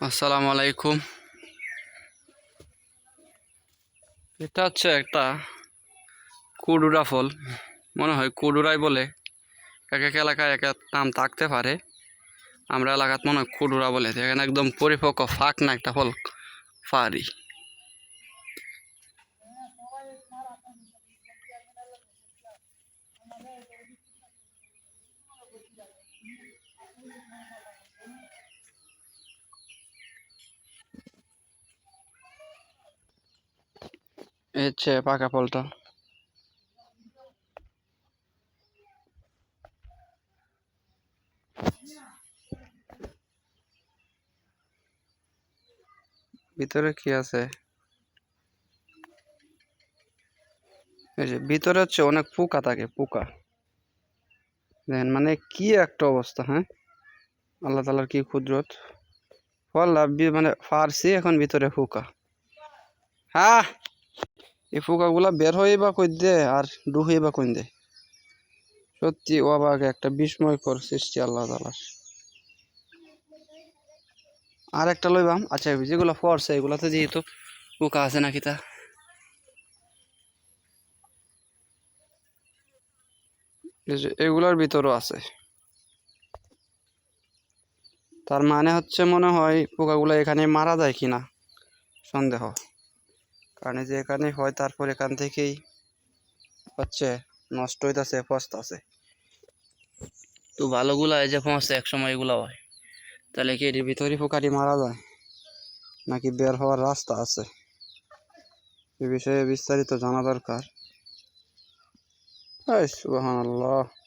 আসসালামু আলাইকুম। এটা হচ্ছে একটা কুডুরা ফল। মনে হয় কুডুরাই বলে। এক এক এলাকায় এক এক নাম থাকতে পারে। আমরা এলাকাত মনে হয় কুডুরা বলে। এখানে একদম পরিপক্ক, ফাঁক না একটা ফল। ফারি। এই হচ্ছে পাকা ফলটা। ভিতরে কি আছে? ভিতরে হচ্ছে অনেক পোকা থাকে, পোকা। দেখেন মানে কি একটা অবস্থা হ্যাঁ? আল্লাহ তালার কি কুদরত। ফল মানে ফারছি এখন ভিতরে পোকা। হ্যাঁ এই পোকাগুলা বের হয়ে বা কই দে আর ডুহে বা কই দে। সত্যি অবাক, একটা বিস্ময়কর সৃষ্টি আল্লাহ তালার আর একটা লইবাম। আচ্ছা যেগুলো ফরছে এগুলাতে যেহেতু পোকা আছে নাকি তা? এগুলার ভিতরও আছে। তার মানে হচ্ছে মনে হয় পোকাগুলো এখানে মারা যায় কিনা, সন্দেহ। কারণ যে এখানে হয় তারপর এখান থেকেই হচ্ছে নষ্ট হইতাছে পচতাছে। তো ভালোগুলা এই যে এক সময় এগুলো হয়। তাহলে কি এর ভিতরে পোকাটি মারা যায়? নাকি বের হওয়ার রাস্তা আছে? এ বিষয়ে বিস্তারিত জানা দরকার। সুবহানাল্লাহ।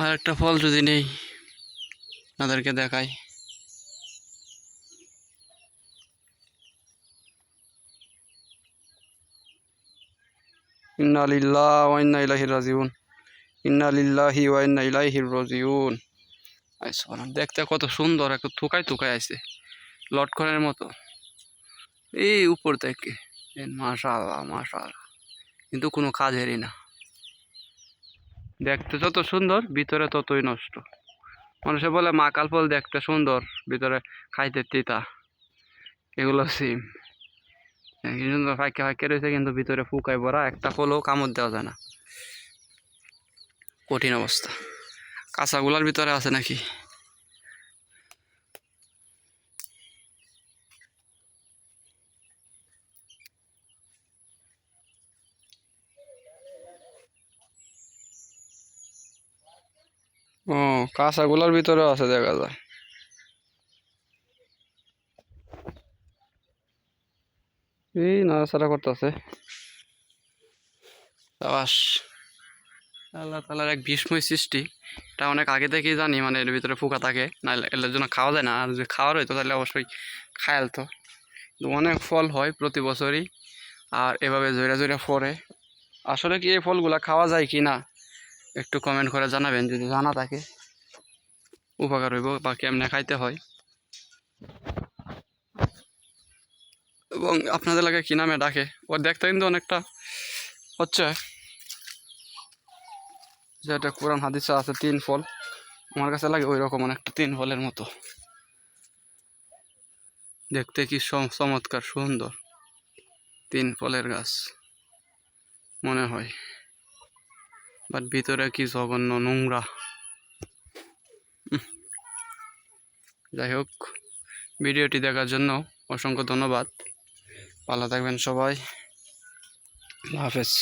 আর একটা ফল যদি নেই, তাদেরকে দেখাই। ইন্না লিল্লাহ ওয়া ইন্না ইলাইহি রাজিউন। ইন্না লিল্লাহি ওয়া ইন্না ইলাইহি রাজিউন। আইসো দেখতে কত সুন্দর, একটু থুকাই থুকাই আছে লটকনের মতো। এই উপর থেকে। মাশাআল্লাহ মাশাআল্লাহ। কিন্তু কোনো কাজেরই না। দেখতে যত সুন্দর, ভিতরে ততই নষ্ট। মানুষে বলে মাকাল ফল দেখতে সুন্দর, ভিতরে খাইতে তিতা। এগুলো সিম কি সুন্দর ফাঁকে ফাঁকে রয়েছে, কিন্তু ভিতরে ফুকায় ভরা, একটা ফলও কামড় দেওয়া যায় না। কঠিন অবস্থা। কাঁচাগুলার ভিতরে আছে নাকি? ও কাঁচাগুলার ভিতরে আছে, দেখা যায়। এই নাড়াচাড়া করতেছে। আল্লাহ তালার এক বিস্ময় সৃষ্টি। এটা অনেক আগে থেকেই জানি মানে এর ভিতরে পোকা থাকে না এর জন্য খাওয়া যায় না। আর যদি খাওয়ার হইতো তাহলে অবশ্যই খায়াল তো। অনেক ফল হয় প্রতি বছরই, আর এভাবে জোরে জোরে ফরে। আসলে কি এই ফলগুলা খাওয়া যায় কি না? একটু কমেন্ট করে জানাবেন, যদি জানা থাকে। উপকার হইব বা কেমনে খাইতে হয়। এবং আপনাদের লাগে কি নামে ডাকে? ও দেখতে কিন্তু অনেকটা হচ্ছে। যেটা কোরআন হাদিসে আছে, তিন ফল। আমার কাছে লাগে ওই রকম অনেকটা তিন ফলের মতো। দেখতে কি চমৎকার সুন্দর। তিন ফলের গাছ, মনে হয়। বাট ভিতরে কি জঘন্য নোংরা। যাই হোক, ভিডিওটি দেখার জন্য অসংখ্য ধন্যবাদ। ভালো থাকবেন সবাই। হাফেজ।